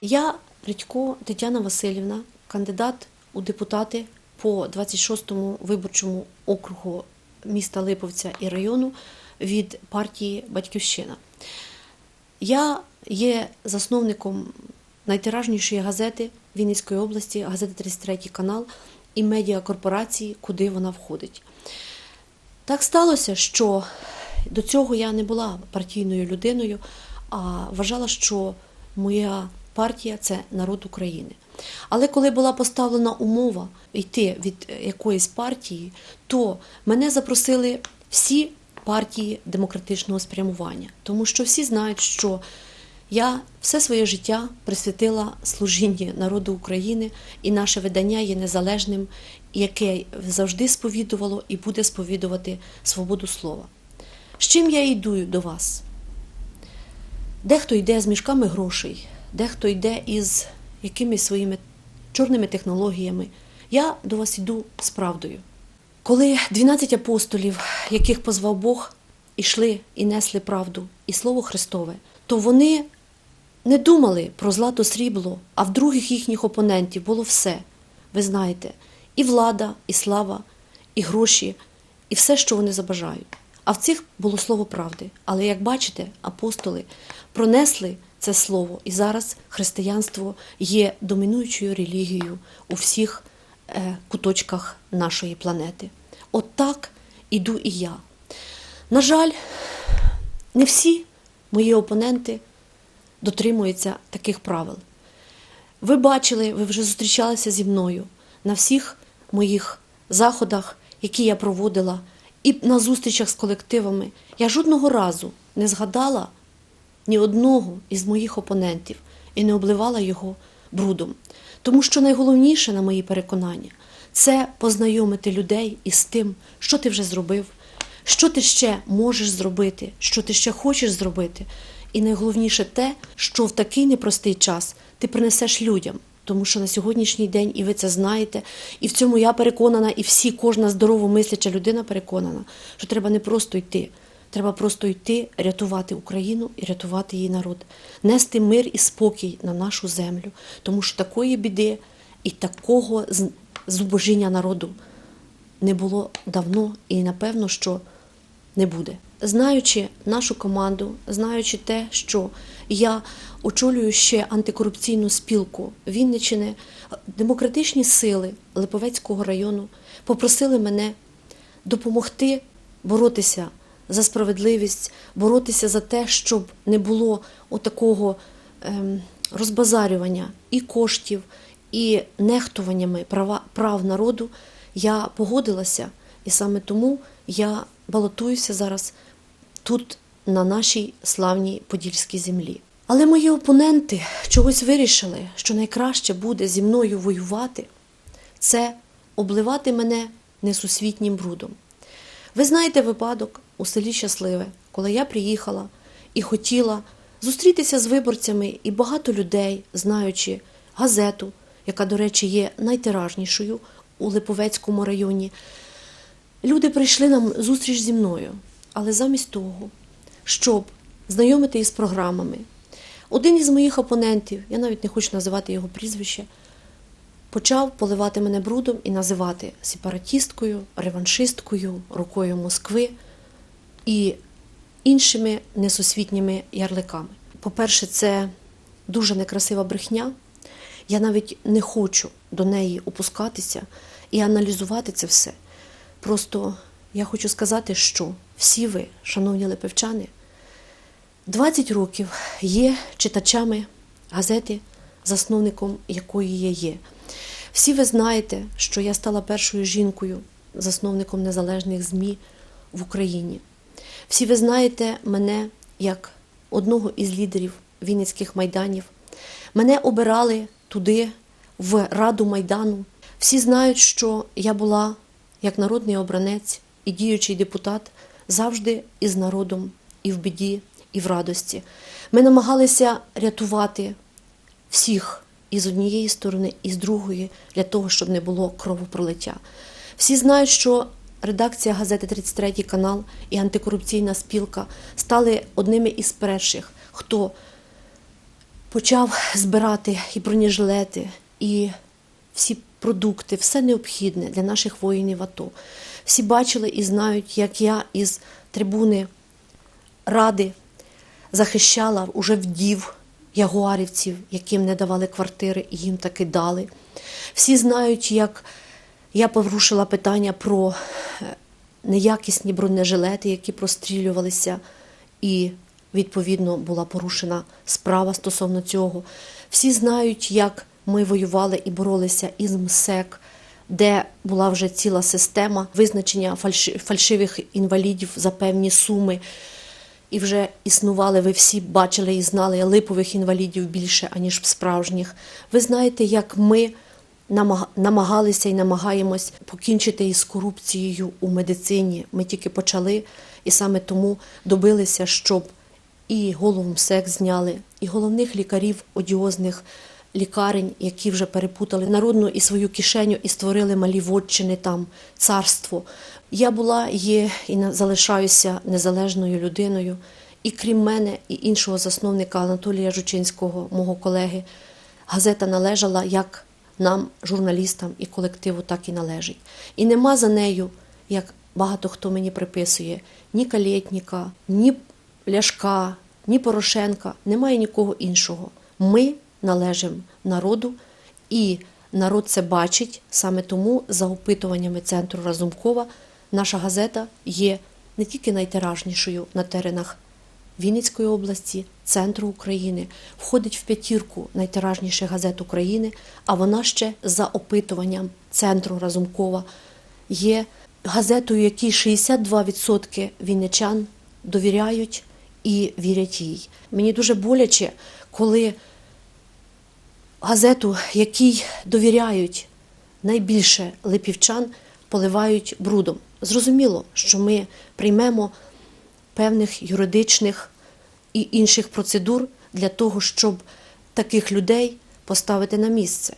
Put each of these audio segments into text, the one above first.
Я Редько Тетяна Васильівна, кандидат у депутати по 26-му виборчому округу міста Липовця і району від партії Батьківщина. Я є засновником найтиражнішої газети Вінницької області, газети 33 канал і медіакорпорації, куди вона входить. Так сталося, що до цього я не була партійною людиною, а вважала, що моя партія це народ України. Але коли була поставлена умова йти від якоїсь партії, то мене запросили всі партії демократичного спрямування, тому що всі знають, що я все своє життя присвятила служінню народу України, і наше видання є незалежним, яке завжди сповідувало і буде сповідувати свободу слова. З чим я йду до вас? Дехто йде з мішками грошей, дехто йде із якимись своїми чорними технологіями. Я до вас йду з правдою. Коли 12 апостолів, яких позвав Бог, ішли і несли правду і Слово Христове, то вони не думали про злато срібло, а в других їхніх опонентів було все. Ви знаєте, і влада, і слава, і гроші, і все, що вони забажають. А в цих було слово правди. Але як бачите, апостоли пронесли це слово, і зараз християнство є домінуючою релігією у всіх е, куточках нашої планети. От так іду і я. На жаль, не всі мої опоненти дотримуються таких правил. Ви бачили, ви вже зустрічалися зі мною на всіх моїх заходах, які я проводила, і на зустрічах з колективами. Я жодного разу не згадала ні одного із моїх опонентів і не обливала його брудом. Тому що найголовніше, на мої переконання, це познайомити людей із тим, що ти вже зробив, що ти ще можеш зробити, що ти ще хочеш зробити. І найголовніше те, що в такий непростий час ти принесеш людям. Тому що на сьогоднішній день, і ви це знаєте, і в цьому я переконана, і всі, кожна здорово мисляча людина переконана, що треба не просто йти, треба просто йти, рятувати Україну і рятувати її народ, нести мир і спокій на нашу землю, тому що такої біди і такого зубожіння народу не було давно, і напевно, що не буде. Знаючи нашу команду, знаючи те, що я очолюю ще антикорупційну спілку Вінничини, демократичні сили Липовецького району попросили мене допомогти боротися за справедливість, боротися за те, щоб не було отакого ем, розбазарювання і коштів, і нехтуваннями права, прав народу. Я погодилася, і саме тому я балотуюся зараз тут, на нашій славній подільській землі. Але мої опоненти чогось вирішили, що найкраще буде зі мною воювати, це обливати мене несусвітнім брудом. Ви знаєте випадок у селі Щасливе, коли я приїхала і хотіла зустрітися з виборцями, і багато людей, знаючи газету, яка, до речі, є найтиражнішою у Липовецькому районі, люди прийшли на зустріч зі мною. Але замість того, щоб знайомити із програмами, один із моїх опонентів, я навіть не хочу називати його прізвище, почав поливати мене брудом і називати сепаратісткою, реваншисткою, рукою Москви і іншими несусвітніми ярликами. По-перше, це дуже некрасива брехня. Я навіть не хочу до неї опускатися і аналізувати це все. Просто я хочу сказати, що всі ви, шановні липевчани, 20 років є читачами газети, засновником якої я є. Всі ви знаєте, що я стала першою жінкою, засновником незалежних ЗМІ в Україні. Всі ви знаєте мене як одного із лідерів Вінницьких майданів. Мене обирали туди, в Раду Майдану. Всі знають, що я була як народний обранець і діючий депутат завжди із народом і в біді, і в радості. Ми намагалися рятувати всіх і з однієї сторони, і з другої, для того, щоб не було кровопролиття. Всі знають, що редакція газети 33 канал і антикорупційна спілка стали одними із перших, хто почав збирати і бронежилети, і всі продукти, все необхідне для наших воїнів АТО. Всі бачили і знають, як я із трибуни ради захищала уже вдів ягуарівців, яким не давали квартири, і їм таки дали. Всі знають, як я порушила питання про е, неякісні бронежилети, які прострілювалися, і відповідно була порушена справа стосовно цього. Всі знають, як ми воювали і боролися із МСЕК, де була вже ціла система визначення фальши- фальшивих інвалідів за певні суми. І вже існували, ви всі бачили і знали липових інвалідів більше, аніж справжніх. Ви знаєте, як ми намагалися і намагаємось покінчити із корупцією у медицині. Ми тільки почали, і саме тому добилися, щоб і голову МСЕК зняли, і головних лікарів одіозних лікарень, які вже перепутали народну і свою кишеню і створили малі вотчини там, царство. Я була, є і залишаюся незалежною людиною. І крім мене, і іншого засновника Анатолія Жучинського, мого колеги, газета належала як нам, журналістам і колективу, так і належить. І нема за нею, як багато хто мені приписує, ні Калєтніка, ні Ляшка, ні Порошенка, немає нікого іншого. Ми належимо народу, і народ це бачить. Саме тому, за опитуваннями центру Разумкова, наша газета є не тільки найтиражнішою на теренах Вінницької області, центру України, входить в п'ятірку найтиражніших газет України, а вона ще за опитуванням центру Разумкова є газетою, якій 62% вінничан довіряють і вірять їй. Мені дуже боляче, коли газету, якій довіряють найбільше липівчан, поливають брудом. Зрозуміло, що ми приймемо певних юридичних і інших процедур для того, щоб таких людей поставити на місце.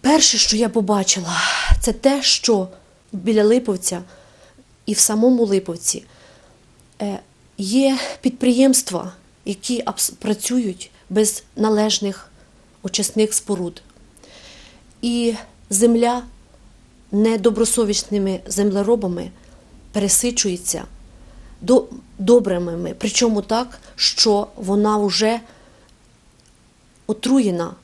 Перше, що я побачила, це те, що біля Липовця і в самому Липовці е, є підприємства, які працюють без належних очисних споруд. І земля недобросовісними землеробами пересичується до- добрими, причому так, що вона вже отруєна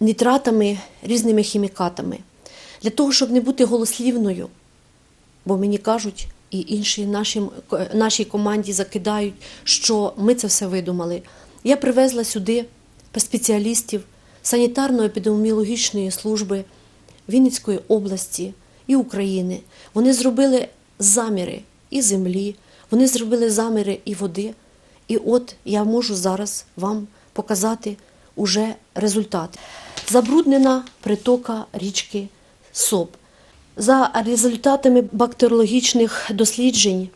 нітратами, різними хімікатами. Для того, щоб не бути голослівною, бо мені кажуть, і інші наші, нашій команді закидають, що ми це все видумали. Я привезла сюди спеціалістів санітарно-епідеміологічної служби Вінницької області і України. Вони зробили заміри і землі, вони зробили заміри і води. І от я можу зараз вам показати уже результат. Забруднена притока річки Соб. За результатами бактеріологічних досліджень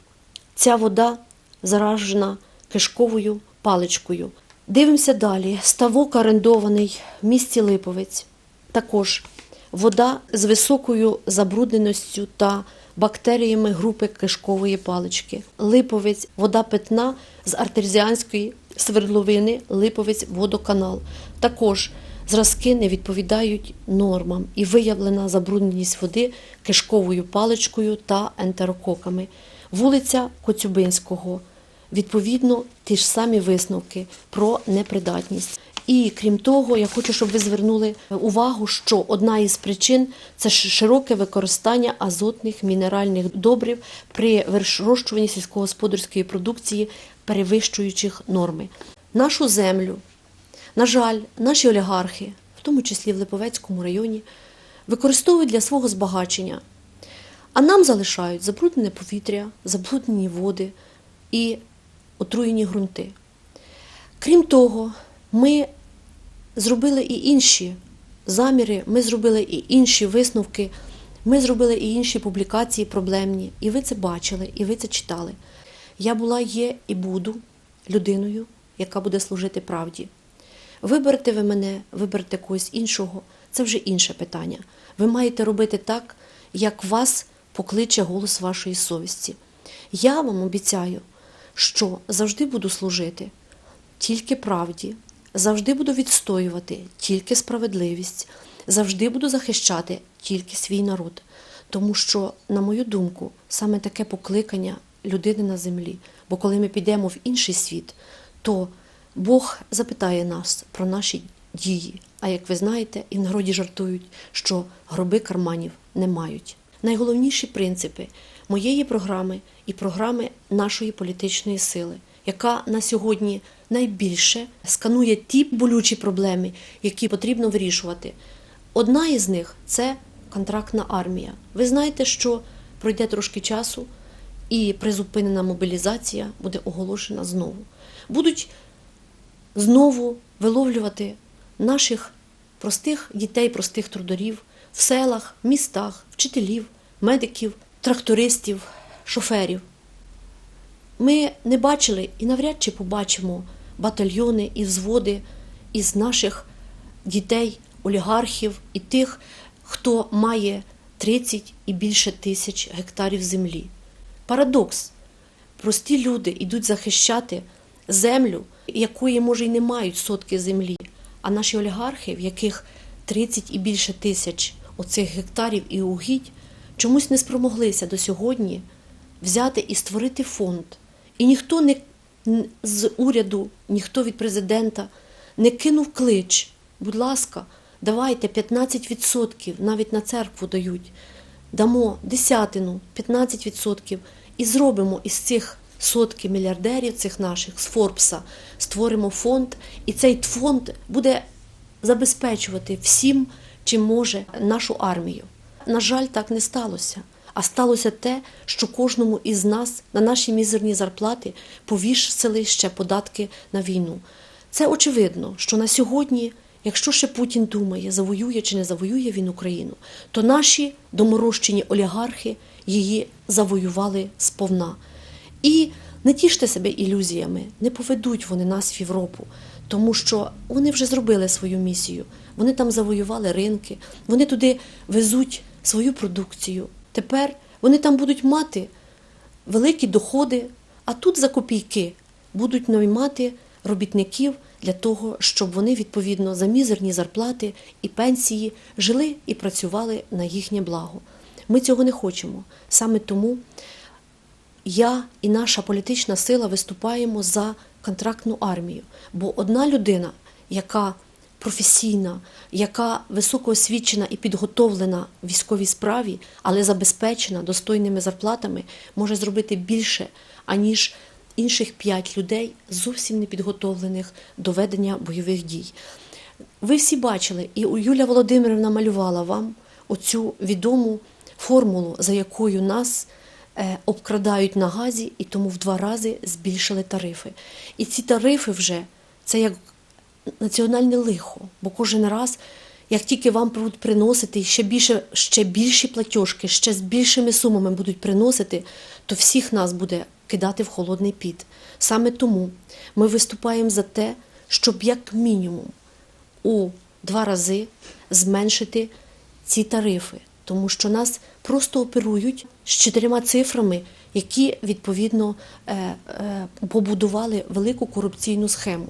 ця вода заражена кишковою паличкою. Дивимося далі. Ставок орендований в місті Липовець. Також вода з високою забрудненістю та бактеріями групи кишкової палички. Липовець, вода питна з артезіанської свердловини, Липовець водоканал. Також зразки не відповідають нормам і виявлена забрудненість води кишковою паличкою та ентерококами. Вулиця Коцюбинського. Відповідно, ті ж самі висновки про непридатність. І крім того, я хочу, щоб ви звернули увагу, що одна із причин це широке використання азотних мінеральних добрив при вирощуванні сільськогосподарської продукції, перевищуючих норми. Нашу землю, на жаль, наші олігархи, в тому числі в Липовецькому районі, використовують для свого збагачення. А нам залишають забруднене повітря, забруднені води і отруєні ґрунти. Крім того, ми зробили і інші заміри, ми зробили і інші висновки, ми зробили і інші публікації проблемні. І ви це бачили, і ви це читали. Я була, є і буду людиною, яка буде служити правді. Виберете ви мене, виберете когось іншого, це вже інше питання. Ви маєте робити так, як вас покличе голос вашої совісті. Я вам обіцяю, що завжди буду служити тільки правді, завжди буду відстоювати тільки справедливість, завжди буду захищати тільки свій народ. Тому що, на мою думку, саме таке покликання людини на землі. Бо коли ми підемо в інший світ, то Бог запитає нас про наші дії. А як ви знаєте, і в народі жартують, що гроби карманів не мають. Найголовніші принципи моєї програми і програми нашої політичної сили, яка на сьогодні найбільше сканує ті болючі проблеми, які потрібно вирішувати. Одна із них це контрактна армія. Ви знаєте, що пройде трошки часу, і призупинена мобілізація буде оголошена знову. Будуть знову виловлювати наших простих дітей, простих трударів в селах, містах, вчителів, медиків, трактористів, шоферів. Ми не бачили і навряд чи побачимо батальйони і взводи із наших дітей, олігархів і тих, хто має 30 і більше тисяч гектарів землі. Парадокс. Прості люди йдуть захищати землю, якої, може, й не мають сотки землі, а наші олігархи, в яких 30 і більше тисяч оцих гектарів і угідь, чомусь не спромоглися до сьогодні взяти і створити фонд. І ніхто не з уряду, ніхто від президента не кинув клич. Будь ласка, давайте 15% навіть на церкву дають. Дамо десятину, 15% і зробимо із цих сотки мільярдерів, цих наших з Форбса, створимо фонд, і цей фонд буде забезпечувати всім, чим може нашу армію. На жаль, так не сталося. А сталося те, що кожному із нас на наші мізерні зарплати повісили ще податки на війну. Це очевидно, що на сьогодні, якщо ще Путін думає, завоює чи не завоює він Україну, то наші доморощені олігархи її завоювали сповна. І не тіште себе ілюзіями, не поведуть вони нас в Європу, тому що вони вже зробили свою місію. Вони там завоювали ринки, вони туди везуть свою продукцію. Тепер вони там будуть мати великі доходи, а тут за копійки будуть наймати робітників для того, щоб вони відповідно за мізерні зарплати і пенсії жили і працювали на їхнє благо. Ми цього не хочемо. Саме тому я і наша політична сила виступаємо за контрактну армію. Бо одна людина, яка професійна, яка високоосвічена і підготовлена в військовій справі, але забезпечена достойними зарплатами, може зробити більше, аніж інших п'ять людей, зовсім не підготовлених до ведення бойових дій. Ви всі бачили, і Юля Володимирівна малювала вам оцю відому формулу, за якою нас е, обкрадають на газі, і тому в два рази збільшили тарифи. І ці тарифи вже це як національне лихо, бо кожен раз, як тільки вам будуть приносити ще більше, ще більші платіжки, ще з більшими сумами будуть приносити, то всіх нас буде кидати в холодний піт. Саме тому ми виступаємо за те, щоб як мінімум у два рази зменшити ці тарифи, тому що нас просто оперують з чотирма цифрами, які відповідно е, е, побудували велику корупційну схему.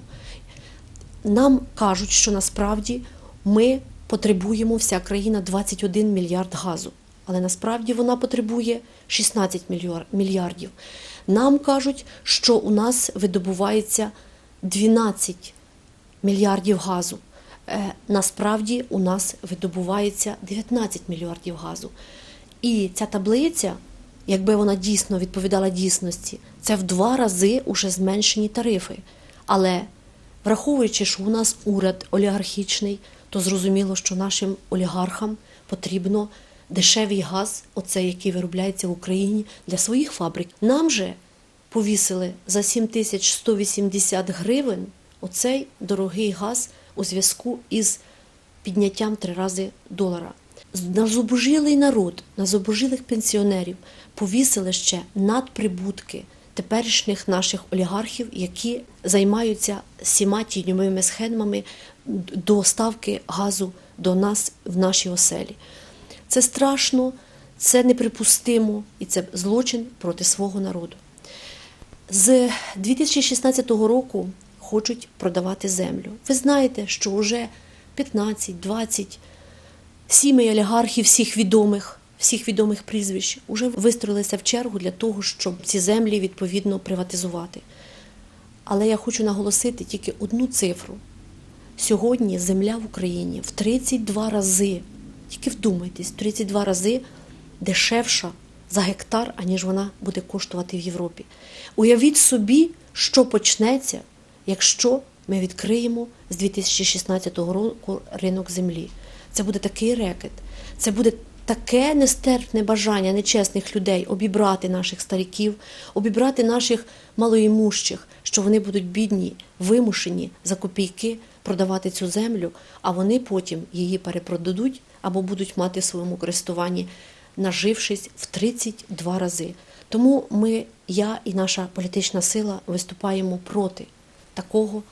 Нам кажуть, що насправді ми потребуємо вся країна 21 мільярд газу, але насправді вона потребує 16 мільярдів. Нам кажуть, що у нас видобувається 12 мільярдів газу. Е, Насправді у нас видобувається 19 мільярдів газу. І ця таблиця, якби вона дійсно відповідала дійсності, це в два рази уже зменшені тарифи. Але враховуючи, що у нас уряд олігархічний, то зрозуміло, що нашим олігархам потрібно дешевий газ, оцей, який виробляється в Україні для своїх фабрик. Нам же повісили за 7180 гривень оцей дорогий газ у зв'язку із підняттям три рази долара. На зубожилий народ, на зубожилих пенсіонерів повісили ще надприбутки теперішніх наших олігархів, які займаються всіма тіньовими схемами доставки газу до нас в наші оселі. Це страшно, це неприпустимо і це злочин проти свого народу. З 2016 року хочуть продавати землю. Ви знаєте, що вже 15-20 сімей олігархів всіх відомих, всіх відомих прізвищ вже вистроїлися в чергу для того, щоб ці землі відповідно приватизувати. Але я хочу наголосити тільки одну цифру. Сьогодні земля в Україні в 32 рази, тільки вдумайтесь, в 32 рази дешевша за гектар, аніж вона буде коштувати в Європі. Уявіть собі, що почнеться, якщо ми відкриємо з 2016 року ринок землі. Це буде такий рекет, це буде таке нестерпне бажання нечесних людей обібрати наших стариків, обібрати наших малоімущих, що вони будуть бідні, вимушені за копійки продавати цю землю, а вони потім її перепродадуть або будуть мати в своєму користуванні, нажившись в 32 рази. Тому ми, я і наша політична сила виступаємо проти такого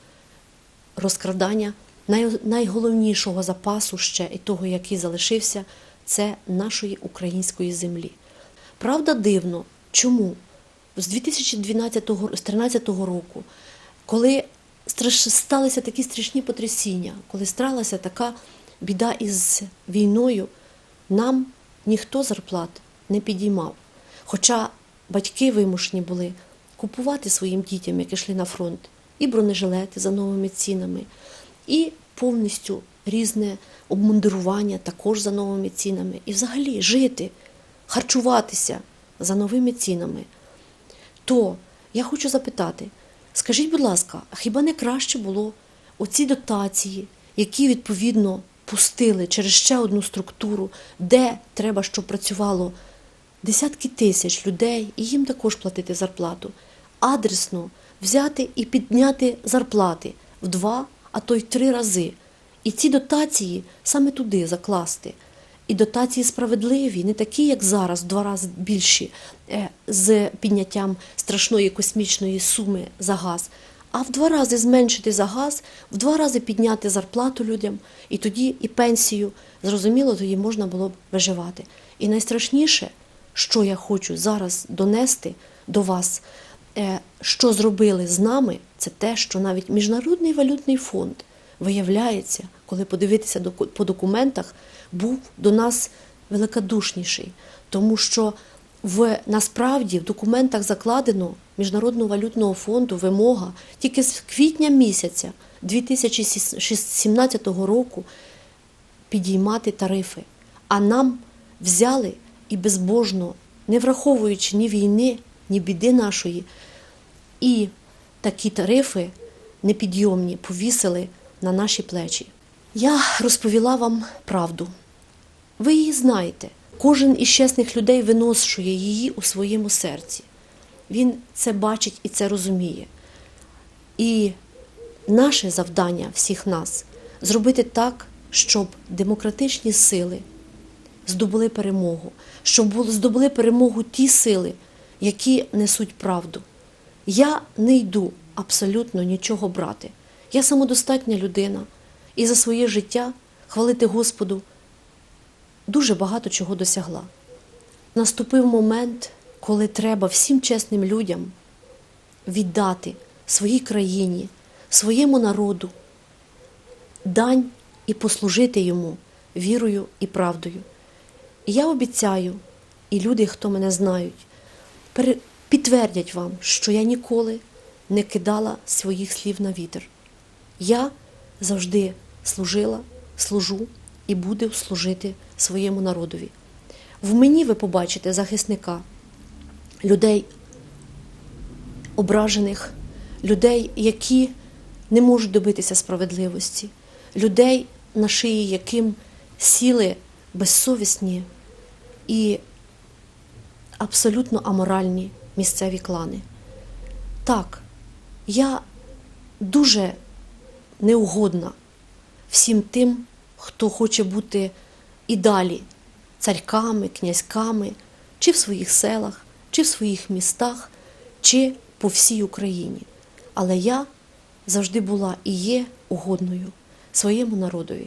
розкрадання най- найголовнішого запасу ще і того, який залишився, це нашої української землі. Правда, дивно, чому з 2012 року, коли сталися такі страшні потрясіння, коли сталася така біда із війною, нам ніхто зарплат не підіймав. Хоча батьки вимушені були купувати своїм дітям, які йшли на фронт, і бронежилети за новими цінами, і повністю різне обмундирування також за новими цінами. І взагалі жити, харчуватися за новими цінами. То я хочу запитати, скажіть, будь ласка, хіба не краще було оці дотації, які відповідно пустили через ще одну структуру, де треба, щоб працювало десятки тисяч людей, і їм також платити зарплату, адресно взяти і підняти зарплати в два, а то й три рази. І ці дотації саме туди закласти. І дотації справедливі, не такі, як зараз, в два рази більші, е, з підняттям страшної космічної суми за газ, а в два рази зменшити за газ, в два рази підняти зарплату людям, і тоді і пенсію. Зрозуміло, тоді можна було б виживати. І найстрашніше, що я хочу зараз донести до вас, е, що зробили з нами, це те, що навіть Міжнародний валютний фонд виявляється, коли подивитися по документах, був до нас великодушніший, тому що в насправді в документах закладено Міжнародного валютного фонду вимога тільки з квітня місяця 2017 року підіймати тарифи. А нам взяли і безбожно, не враховуючи ні війни, ні біди нашої, і такі тарифи непідйомні повісили на наші плечі. Я розповіла вам правду. Ви її знаєте. Кожен із чесних людей виношує її у своєму серці. Він це бачить і це розуміє. І наше завдання всіх нас зробити так, щоб демократичні сили здобули перемогу, щоб здобули перемогу ті сили, які несуть правду. Я не йду абсолютно нічого брати. Я самодостатня людина, і за своє життя хвалити Господу дуже багато чого досягла. Наступив момент, коли треба всім чесним людям віддати своїй країні, своєму народу дань і послужити йому вірою і правдою. І я обіцяю, і люди, хто мене знають, підтвердять вам, що я ніколи не кидала своїх слів на вітер. Я завжди служила, служу і буду служити своєму народові. В мені ви побачите захисника людей ображених, людей, які не можуть добитися справедливості, людей, на шиї яким сіли безсовісні і абсолютно аморальні місцеві клани. Так, я дуже неугодна всім тим, хто хоче бути і далі царьками, князьками, чи в своїх селах, чи в своїх містах, чи по всій Україні. Але я завжди була і є угодною своєму народові.